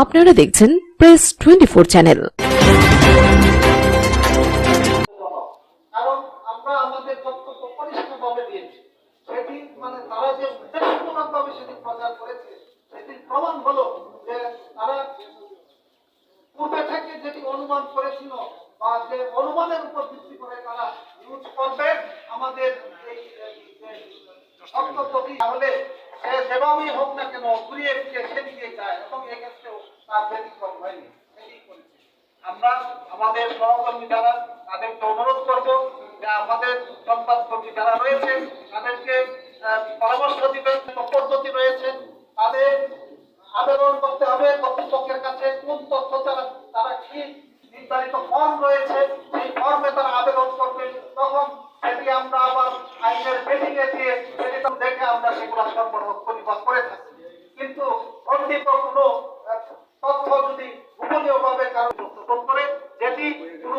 আপনারা দেখছেন press twenty four channel করেছিল বা যে উপর ভিত্তি করে তারা ইউজ করবে, আমাদের এই তাহলে সে যেভাবেই হোক না কেন, ঘুরিয়ে সেদিকে যায় এবং এক্ষেত্রেও আমাদের সহকর্মী যারা, তাদেরকে অনুরোধ করব যে আমাদের সংবাদকর্মী যারা রয়েছে, তাদেরকে পরামর্শ দিবেন, পদ্ধতি রয়েছে, তাদের আবেদন করতে হবে কর্তৃপক্ষের কাছে, কোন তথ্য তারা তারা কি নির্ধারিত ফর্ম রয়েছে, সেই ফর্মে তারা আবেদন করবে, তখন সেটি আমরা আবার আইনের বেদিকে দিয়ে সেটি দেখে আমরা সেগুলো সরবরাহ করি বা করে থাকি। কিন্তু খণ্ডিত আহ, তথ্য যদি গোপনীয় ভাবে কারও উপস্থাপন করে যেটি কোনো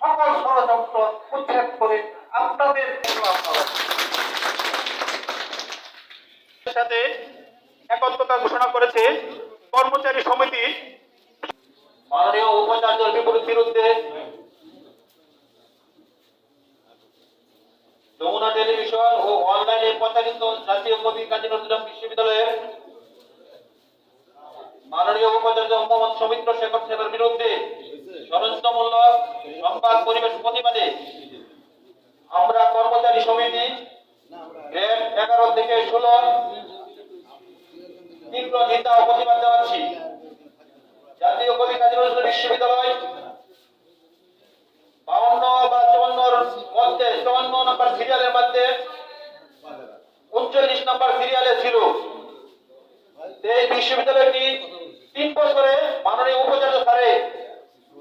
সকল ষড়যন্ত্র উচ্ছেদ করে আপনাদের সাথে একত্রতা ঘোষণা করেছে কর্মচারী সমিতি। মাননীয় বিপরীত বিরুদ্ধে যমুনা টেলিভিশন ও অনলাইনে প্রচারিত জাতীয় কবি কাজী নজরুল বিশ্ববিদ্যালয়ের মাননীয় উপাচার্য মোহাম্মদ সৌমিত্র শেখর সেনের বিরুদ্ধে ষড়যন্ত্রমূলক সংবাদ পরিবেশ প্রতিবাদে আমরা কর্মচারী সমিতি এগারো থেকে ষোলো তীব্র নিন্দা ও প্রতিবাদ জানাচ্ছি। জাতীয় কবি কাজী বিশ্ববিদ্যালয় বাউন্ন বা চুয়ান্নর মধ্যে চুয়ান্ন নম্বর সিরিয়ালের মধ্যে উনচল্লিশ নম্বর সিরিয়ালে ছিল। এই বিশ্ববিদ্যালয়টি তিন বছরে মাননীয় উপাচার্য স্যারে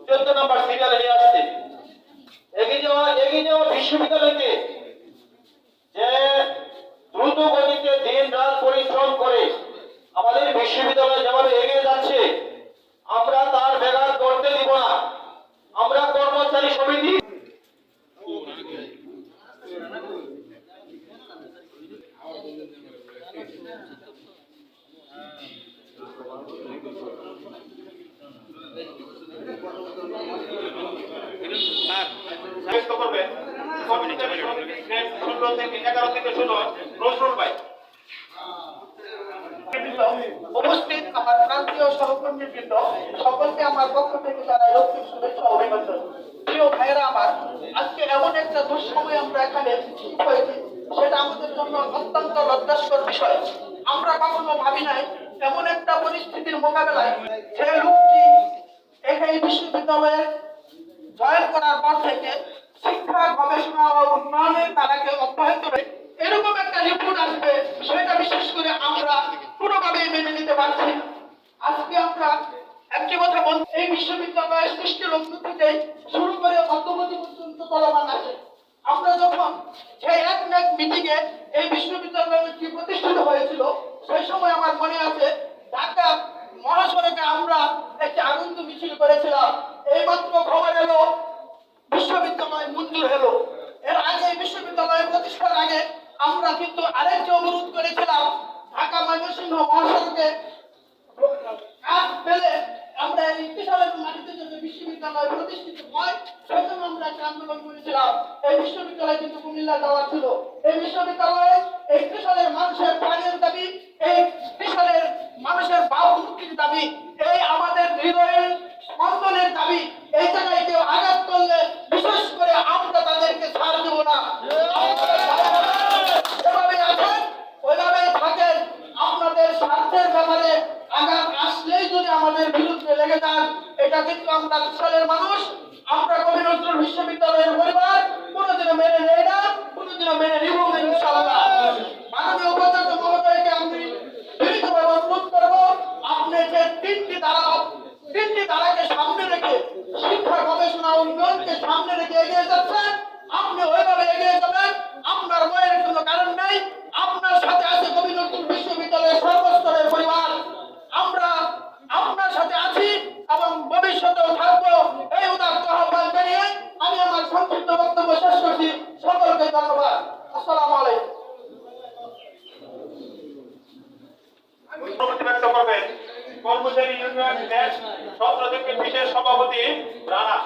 চোদ্দ নম্বর আসছে। এগিয়ে যাওয়া এগিয়ে যাওয়া বিশ্ববিদ্যালয়কে যে দ্রুত গতিতে দিন রাত পরিশ্রম করে আমাদের বিশ্ববিদ্যালয় যেভাবে এগিয়ে যাচ্ছে, আমরা তার ব্যাঘাত করতে দিব না। আমরা কর্মচারী সমিতি ব্যক্ত করবেন উপস্থিত আমার প্রান্তীয় সহকর্মীবৃন্দ সকলকে আমার পক্ষ থেকে জানাই রক্তিম শুভেচ্ছা অভিনন্দন। প্রিয় ভাইয়েরা আমার, আজকে এমন একটা দুঃসময় আমরা এখানে হয়েছি, সেটা আমাদের জন্য অত্যন্ত লজ্জাস্কর বিষয়। আমরা কখনো ভাবি নাই, এমন একটা পরিস্থিতির মোকাবেলায় যে লোকটি এই বিশ্ববিদ্যালয়ের জয়েন করার পর থেকে শিক্ষা, গবেষণা ও উন্নয়নের তারাকে অব্যাহত এরকম একটা রিপোর্ট আসবে, সেটা বিশেষ করে আমরা কোনোভাবেই মেনে নিতে পারছি আজকে আমরা একটি কথা বল এই বিশ্ববিদ্যালয়ের সৃষ্টি লগ্ন থেকে শুরু করে অদ্যবধি পর্যন্ত চলমান আছে। আমরা যখন সেই এক এক মিটিং এ এই বিশ্ববিদ্যালয়টি প্রতিষ্ঠিত হয়েছিল, সেই সময় আমার মনে আছে, ঢাকা মহাসড়কে আমরা একটি আনন্দ মিছিল করেছিলাম। এইমাত্র খবর এলো বিশ্ববিদ্যালয় মঞ্জুর হলো। এর আগে বিশ্ববিদ্যালয় প্রতিষ্ঠার আগে আমরা কিন্তু আরেকটি অনুরোধ করেছিলাম। ঢাকা ময়মনসিংহ মহাসড়কে। কাজ পেলে আমরা এই একটি মাটিতে যাতে বিশ্ববিদ্যালয় প্রতিষ্ঠিত হয়, সেজন্য আমরা একটা আন্দোলন করেছিলাম। এই বিশ্ববিদ্যালয় কিন্তু কুমিল্লা যাওয়ার ছিল। এই বিশ্ববিদ্যালয়ে একটি সালের মানুষের প্রাণের দাবি, এই সালের মানুষের বাউ মুক্তির দাবি এই আমাদের হৃদয়ের স্পন্দনের দাবি এই জায়গায় কেউ আঘাত করলে বিশেষ করে আমরা তাদেরকে ছাড় দেব না যেভাবে আছেন ওইভাবেই থাকেন আপনাদের স্বার্থের ব্যাপারে আঘাত আসলেই যদি আমাদের বিরুদ্ধে লেগে যান। এটা কিন্তু আমরা বিশালের মানুষ। আমরা কবি নজরুল বিশ্ববিদ্যালয়ের পরিবার। কোনোদিনও মেনে নেই না, কোনোদিনও মেনে নিব আপনি যে তিনটি ধারা, তিনটি ধারাকে সামনে রেখে শিক্ষা, গবেষণা, উন্নয়নকে সামনে রেখে এগিয়ে যাচ্ছেন আপনি ওইভাবে এগিয়ে যাবেন। আপনার বইয়ের কোনো কারণ নেই আপনার সাথে আছে কবি নজরুল বিশ্ববিদ্যালয়ের সর্বস্তরের পরিবার আমরা আপনার সাথে আছি এবং ভবিষ্যতেও থাকব এই উদাত্ত আহ্বান জানিয়ে আমি আমার সংক্ষিপ্ত বক্তব্য শেষ করছি সকলকে ধন্যবাদ আসসালামু আলাইকুম অনুমতি ব্যক্ত করবেন কর্মচারী ইউনিয়নের সপ্রযোগের বিশেষ সভাপতি রানা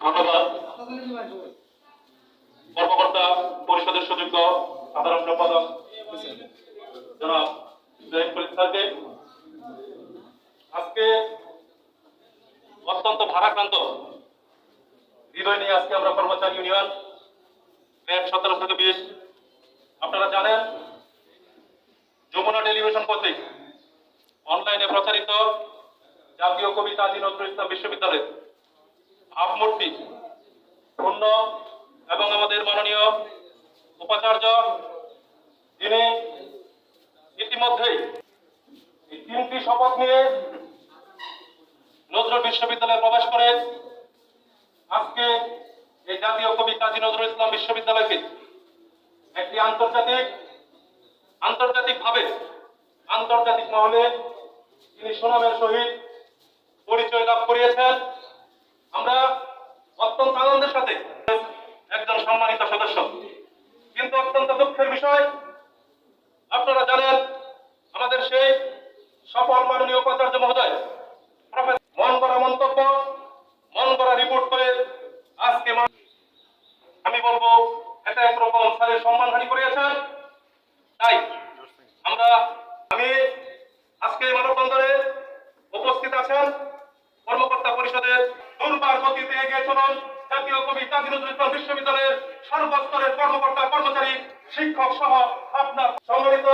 ধন্যবাদ কর্মকর্তা পরিষদের সুযোগ্য সাধারণ সম্পাদক জনাব জয়েদ কলিম স্যারকে আজকে অত্যন্ত ভারাক্রান্ত। হৃদয় নিয়ে আজকে আমরা কর্মচারী ইউনিয়ন ব্যাগ সতেরো থেকে বিশ। আপনারা জানেন, যমুনা টেলিভিশন কর্তৃক অনলাইনে প্রচারিত জাতীয় কবি কাজী নজরুল ইসলাম বিশ্ববিদ্যালয়ের ভাবমূর্তি, পূর্ণ এবং আমাদের মাননীয় উপাচার্য যিনি ইতিমধ্যেই তিনটি শপথ নিয়ে বিশ্ববিদ্যালয়ে প্রবেশ করে আজকে এই জাতীয় কবি কাজী নজরুল ইসলাম বিশ্ববিদ্যালয়কে একটি আন্তর্জাতিক আন্তর্জাতিক ভাবে আন্তর্জাতিক মহলে তিনি সুনামের সহিত পরিচয় লাভ করিয়েছেন। আমরা অত্যন্ত আনন্দের সাথে একজন সম্মানিত সদস্য। কিন্তু অত্যন্ত দুঃখের বিষয়, আপনারা জানেন আমাদের সেই সফল মাননীয় উপাচার্য মহোদয় মন করা মন্তব্য মন করা রিপোর্ট করে আজকে মা- আমি বলব এটা একরকম স্যারের সম্মানহানি করিয়েছেন তাই আমরা আমি আজকে মানববন্দরে উপস্থিত আছেন কর্মকর্তা পরিষদের দুর্বার গতিতে এগিয়ে চলুন জাতীয় কবি কাজী নজরুল ইসলাম বিশ্ববিদ্যালয়ের সর্বস্তরের কর্মকর্তা কর্মচারী শিক্ষক সহ আপনার সম্মানিত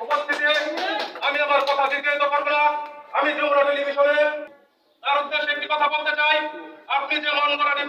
উপস্থিতি আমি আমার কথা দীর্ঘায়িত করব না আমি যমুনা টেলিভিশনের তার উদ্দেশ্যে একটি কথা বলতে চাই আপনি যে মন গড়া রিপোর্ট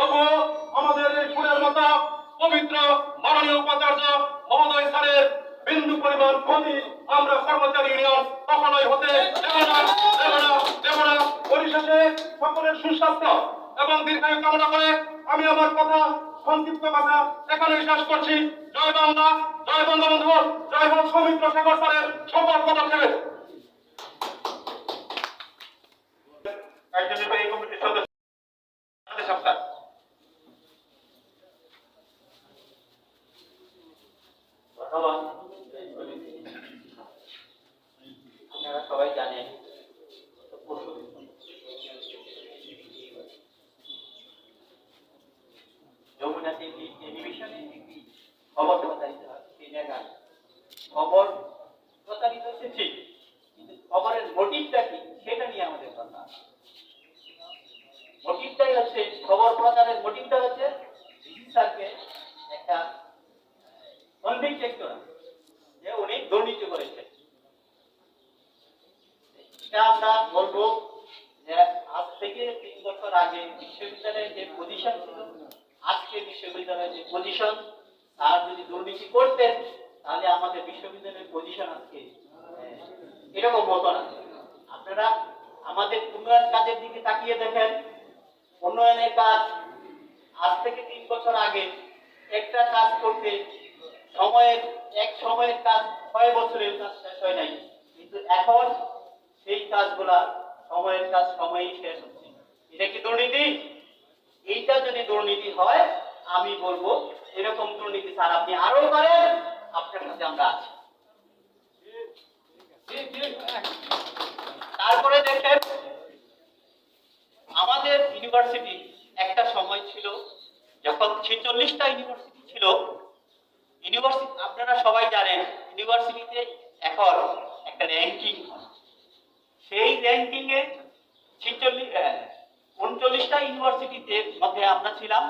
তবুও আমাদের এই ফুলের মতো পবিত্র মাননীয় উপাচার্য মহোদয় স্যারের বিন্দু পরিমাণ ক্ষতি আমরা কর্মচারী ইউনিয়ন কখনোই হতে দেব না দেব না দেব না। পরিশেষে সকলের সুস্বাস্থ্য এবং দীর্ঘায়ু কামনা করে আমি আমার কথা, সংক্ষিপ্ত কথা এখানে শেষ করছি। জয় বাংলা, জয় বঙ্গবন্ধু জয় হোক সৌমিত্র শেখর স্যারের শপথ পদক্ষেপে কার্যনির্বাহী কমিটির সদস্য আদেশ আপনার। ধন্যবাদ আপনারা সবাই জানেন পরশুদিন যমুনা টিভি টেলিভিশনে একটি খবর প্রচারিত হয় সেই জায়গায় খবর প্রচারিত হচ্ছে ঠিক কিন্তু খবরের মোটিভটা কি সেটা নিয়ে আমাদের কথা মোটিভটাই হচ্ছে খবর প্রচারের মোটিভটা হচ্ছে ডিসি স্যারকে একটা কনভিক্টেড করা যে উনি দুর্নীতি করেছেন এটা আমরা বলব যে আজ থেকে তিন বছর আগে বিশ্ববিদ্যালয়ের যে পজিশন ছিল, আজকে বিশ্ববিদ্যালয়ের যে পজিশন আর যদি দুর্নীতি করতেন, তাহলে আমাদের বিশ্ববিদ্যালয়ের পজিশন আজকে এরকম হতো না। আপনারা আমাদের উন্নয়ন কাজের দিকে তাকিয়ে দেখেন। উন্নয়নের কাজ আজ থেকে তিন বছর আগে একটা কাজ করতে সময়ের, এক সময়ের কাজ ছয় বছরের কাজ শেষ হয় নাই। কিন্তু এখন কাজগুলা সময়ের কাজ সময়েই শেষ হচ্ছে। এটা কি দুর্নীতি? এইটা যদি দুর্নীতি হয়, আমি বলব এরকম দুর্নীতি স্যার আপনি আরও করেন, আপনার সাথে আমরা আছি। তারপরে দেখেন, আমাদের ইউনিভার্সিটি একটা সময় ছিল, যখন ছেচল্লিশটা ইউনিভার্সিটি ছিল ইউনিভার্সিটি আপনারা সবাই জানেন ইউনিভার্সিটিতে এখন একটা র্যাঙ্কিং হয়। সেই র্যাঙ্কিং এ ছিচল্লিশ উনচল্লিশটা ইউনিভার্সিটিতে মধ্যে আমরা ছিলাম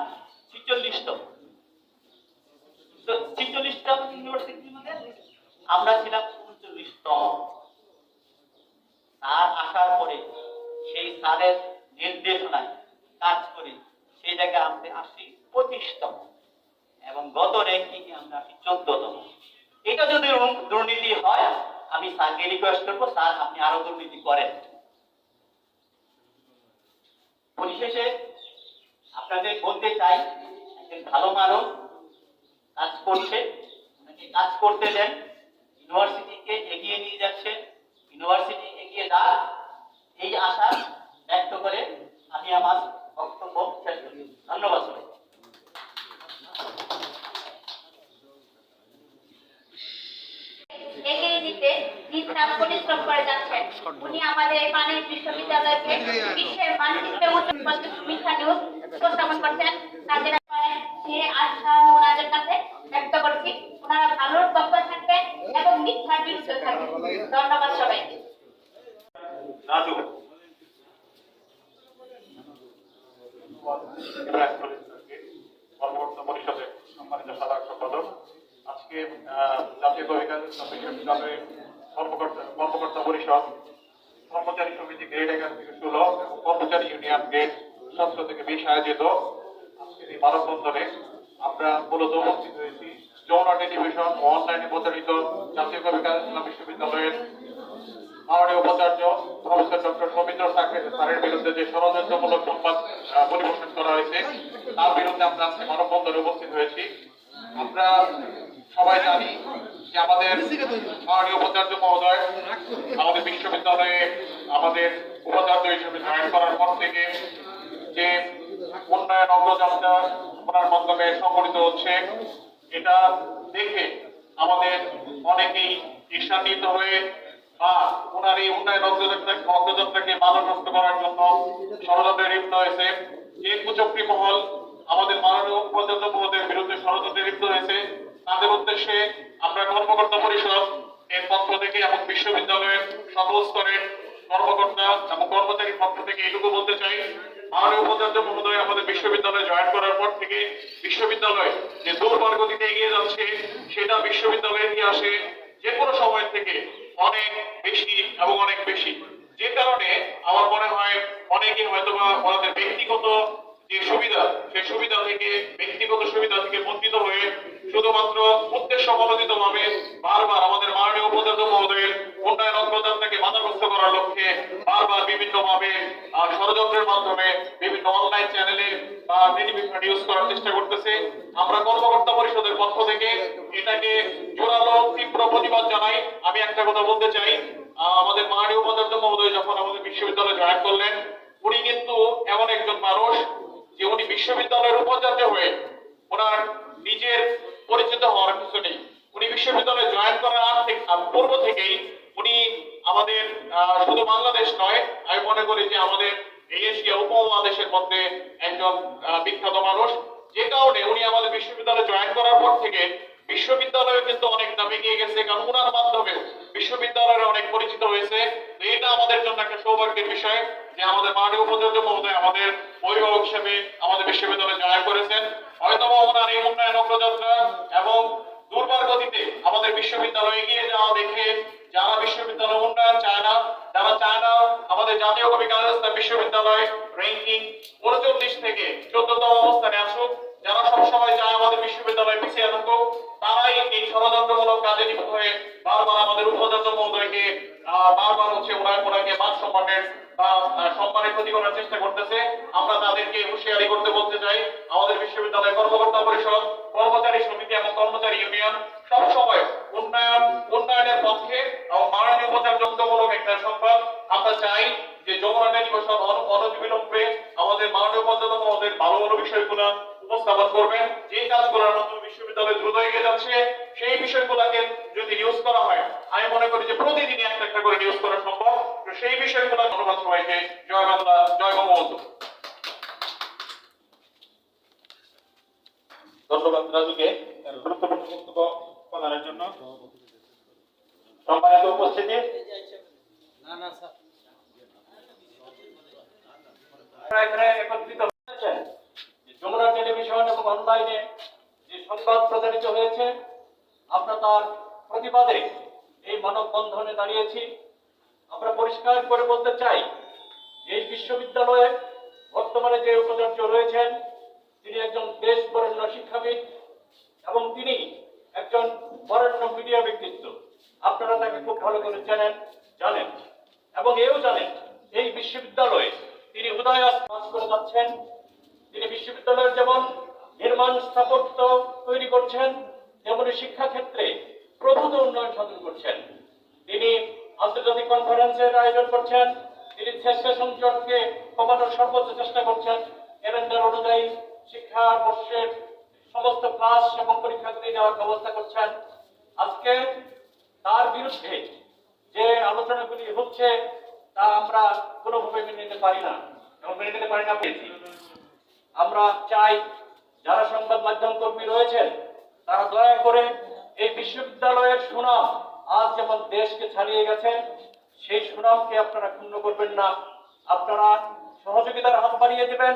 ছিচল্লিশতম। ছিচল্লিশটা ইউনিভার্সিটির মধ্যে আমরা ছিলাম উনচল্লিশতম। স্যার আসার পরে সেই স্যারের নির্দেশনায় কাজ করে সেই জায়গায় আমরা আসি পঁচিশতম এবং গত র্যাঙ্কিং এ আমরা আসি চোদ্দতম। এটা যদি দুর্নীতি হয় আমি স্যারকে রিকোয়েস্ট করব, স্যার, আপনি আরও দুর্নীতি করেন। পরিশেষে আপনাদের বলতে চাই, একজন ভালো মানুষ কাজ করছে, ওনাকে কাজ করতে দেন, ইউনিভার্সিটিকে এগিয়ে নিয়ে যাচ্ছে, ইউনিভার্সিটি এগিয়ে যাক, এই আশা ব্যক্ত করে আমি আমার বক্তব্য শেষ করি। ধন্যবাদ সবাই এগিয়ে দিতে নিজ উনি আমাদের পানির বিশ্ববিদ্যালয়কে বিশ্বের মানচিত্রে উচ্চ মিথ্যা নিউজ উপস্থাপন করছেন। তাদের ব্যাপারে যে আশা আমি ওনাদের কাছে ব্যক্ত করছি ওনারা ভালোর পক্ষ থাকবেন এবং মিথ্যার বিরুদ্ধে থাকবেন ধন্যবাদ সবাইকে রাজু কর্মকর্তা পরিষদের সম্মানিত সাধারণ সম্পাদক আজকে আহ, জাতীয় কবিতা বিশ্ববিদ্যালয়ের কর্মকর্তা পরিষদ, কর্মচারী সমিতি গ্রেড এগারো থেকে ষোলো এবং কর্মচারী ইউনিয়ন গ্রেড সতেরো থেকে বিশ আয়োজিত এই মানববন্ধনে আমরা মূলত উপস্থিত হয়েছি। যৌন টেলিভিশন ও অনলাইনে প্রচারিত জাতীয় কবি কাজী বিশ্ববিদ্যালয়ের মাননীয় উপাচার্য প্রফেসর ডক্টর সৌমিত্র সাকরে স্যারের বিরুদ্ধে যে ষড়যন্ত্রমূলক সংবাদ পরিবেশন করা হয়েছে, তার বিরুদ্ধে আমরা আজকে মানববন্ধনে উপস্থিত হয়েছি। আমরা সবাই জানি যে আমাদের মাননীয় উপাচার্য মহোদয় আমাদের বিশ্ববিদ্যালয়ে আমাদের উপাচার্য হিসেবে জয়েন করার পর থেকে যে উন্নয়ন অগ্রযাত্রা ওনার মাধ্যমে সংগঠিত হচ্ছে, এটা দেখে আমাদের অনেকেই ঈর্ষান্বিত হয়ে বা ওনার এই উন্নয়ন অগ্রযাত্রা অগ্রযাত্রাকে বাধাগ্রস্ত করার জন্য ষড়যন্ত্রে লিপ্ত হয়েছে। যে কুচক্রী মহল আমাদের মাননীয় উপাচার্য মহোদয়ের বিরুদ্ধে ষড়যন্ত্রে লিপ্ত হয়েছে, তাদের উদ্দেশ্যে আমরা কর্মকর্তা পরিষদ, এর পক্ষ থেকে এবং বিশ্ববিদ্যালয়ের সকল স্তরের কর্মকর্তা এবং কর্মচারীর পক্ষ থেকে এইটুকু বলতে চাই, মাননীয় উপাচার্য মহোদয় আমাদের বিশ্ববিদ্যালয়ে জয়েন করার পর থেকে বিশ্ববিদ্যালয় যে দুর্বার গতিতে এগিয়ে যাচ্ছে, সেটা বিশ্ববিদ্যালয়ের ইতিহাসে যে কোনো সময়ের থেকে অনেক বেশি এবং অনেক চাই। আমাদের মাননীয় উপাচার্য মহোদয় যখন আমাদের বিশ্ববিদ্যালয়ে জয়েন করলেন, উনি কিন্তু এমন একজন মানুষ যে উনি বিশ্ববিদ্যালয়ের উপাচার্য হয়ে ওনার নিজের পরিচিত হওয়ার কিছু নেই। উনি বিশ্ববিদ্যালয়ে জয়েন করার পূর্ব থেকেই উনি আমাদের শুধু বাংলাদেশ নয়, আমি মনে করি যে আমাদের এশিয়া উপমহাদেশের মধ্যে একজন বিখ্যাত মানুষ। যে কারণে উনি আমাদের বিশ্ববিদ্যালয়ে জয়েন করার পর থেকে বিশ্ববিদ্যালয়ে কিন্তু অনেক নামে গিয়ে গেছে, কারণ ওনার মাধ্যমে বিশ্ববিদ্যালয়ের অনেক পরিচিত হয়েছে। এটা আমাদের জন্য একটা সৌভাগ্যের বিষয় যে আমাদের মাননীয় উপাচার্য মহোদয় আমাদের অভিভাবক হিসেবে আমাদের বিশ্ববিদ্যালয়ে জয়েন করেছেন। হয়তো ওনার এই উন্নয়ন অগ্রযাত্রা এবং দুর্বার গতিতে আমাদের বিশ্ববিদ্যালয়ে এগিয়ে যাওয়া দেখে যারা বিশ্ববিদ্যালয় উন্নয়ন চায় না যারা চায় না আমাদের জাতীয় কবি কাজী নজরুল বিশ্ববিদ্যালয় র্যাঙ্কিং উনচল্লিশ থেকে চোদ্দতম অবস্থানে আসুক যারা সবসময় চায় আমাদের বিশ্ববিদ্যালয় পিছিয়ে থাকুক তারাই এই ষড়যন্ত্রমূলক কাজে লিপ্ত হয়ে বারবার আমাদের উপাচার্য মহোদয়কে আহ, বারবার হচ্ছে ওনার ওনাকে মান সম্মানের বা আহ, সম্মানের করার চেষ্টা করতেছে। আমরা তাদেরকে হুঁশিয়ারি করতে বলতে চাই। আমাদের বিশ্ববিদ্যালয় কর্মকর্তা পরিষদ, কর্মচারী সমিতি এবং কর্মচারী ইউনিয়ন সব সময় উন্নয়ন, উন্নয়নের পক্ষে এবং মাননীয় উপাচার্যমূলক একটা সংবাদ। আমরা চাই যে যমুনা টেলিভিশন অনবিলম্বে আমাদের মাননীয় উপাচার্য মহোদয়ের ভালো ভালো বিষয়গুলো উপস্থাপন করবেন। যে কাজগুলোর মাধ্যমে বিশ্ববিদ্যালয় দ্রুত এগিয়ে যাচ্ছে, সেই বিষয়গুলোকে যদি নিউজ করা হয়, আমি মনে করি যে প্রতিদিনই একটা একটা করে নিউজ করা সম্ভব। সেই বিষয়গুলো ধন্যবাদ সবাইকে জয় বাংলা জয় বঙ্গবন্ধু ধন্যবাদ রাজুকে গুরুত্বপূর্ণ বক্তব্য প্রদানের জন্য সম্মানিত উপস্থিতি। এখানে একত্রিত হয়েছেন যে যমুনা টেলিভিশন এবং অনলাইনে যে সংবাদ প্রচারিত হয়েছে আমরা তার প্রতিবাদে এই মানববন্ধনে দাঁড়িয়েছি। আমরা পরিষ্কার করে বলতে চাই এই বিশ্ববিদ্যালয়ে বর্তমানে যে উপাচার্য রয়েছেন দেশ বরেণ্য শিক্ষাবিদ এবং তিনি একজন বরেণ্য মিডিয়া ব্যক্তিত্ব। আপনারা তাকে খুব ভালো করে চেনেন, জানেন এবং এও জানেন এই বিশ্ববিদ্যালয়ে তিনি উদয় কাজ করে যাচ্ছেন। তিনি বিশ্ববিদ্যালয়ের যেমন নির্মাণ স্থাপত্য তৈরি করছেন, তেমনি শিক্ষাক্ষেত্রে প্রভূত উন্নয়ন সাধন করছেন। তিনি আন্তর্জাতিক কনফারেন্সের আয়োজন করছেন, তিনি সেশন জটকে কমানোর সর্বোচ্চ চেষ্টা করছেন। ক্যালেন্ডার অনুযায়ী শিক্ষা বর্ষের সমস্ত ক্লাস এবং পরীক্ষাগুলি নেওয়ার ব্যবস্থা করছেন। আজকে তার বিরুদ্ধে যে আলোচনাগুলি হচ্ছে, তা আমরা কোনোভাবে মেনে নিতে পারি না এবং মেনে নিতে পারি না আমরা চাই যারা সংবাদ মাধ্যম কর্মী রয়েছেন, তারা দয়া করে এই বিশ্ববিদ্যালয়ের সুনাম আজ যেমন দেশকে ছাড়িয়ে গেছে সেই সুনামকে আপনারা ক্ষুণ্ণ করবেন না। আপনারা সহযোগিতার হাত বাড়িয়ে দেবেন।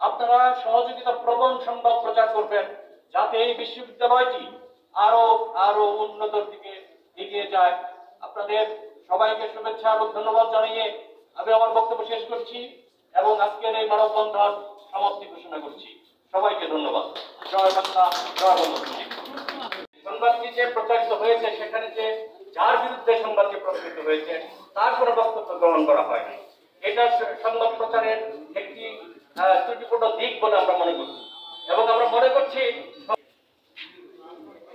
আপনারা সহযোগিতা প্রবণ সংবাদ প্রচার করবেন, যাতে এই বিশ্ববিদ্যালয়টি আরও আরও উন্নতর দিকে এগিয়ে যায়। আপনাদের সবাইকে শুভেচ্ছা এবং ধন্যবাদ জানিয়ে আমি আমার বক্তব্য শেষ করছি এবং আজকের এই মানববন্ধন সমাপ্তি ঘোষণা করছি। সবাইকে ধন্যবাদ। জয় বাংলা, জয় বঙ্গবন্ধু। সংবাদটি যে প্রচারিত হয়েছে, সেখানে যে যার বিরুদ্ধে সংবাদটি প্রচারিত হয়েছে, তার কোনো বক্তব্য গ্রহণ করা হয়নি এটা সংবাদ প্রচারের একটি ত্রুটিপূর্ণ দিক বলে আমরা মনে করছি। এবং আমরা মনে করছি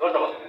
ধন্যবাদ।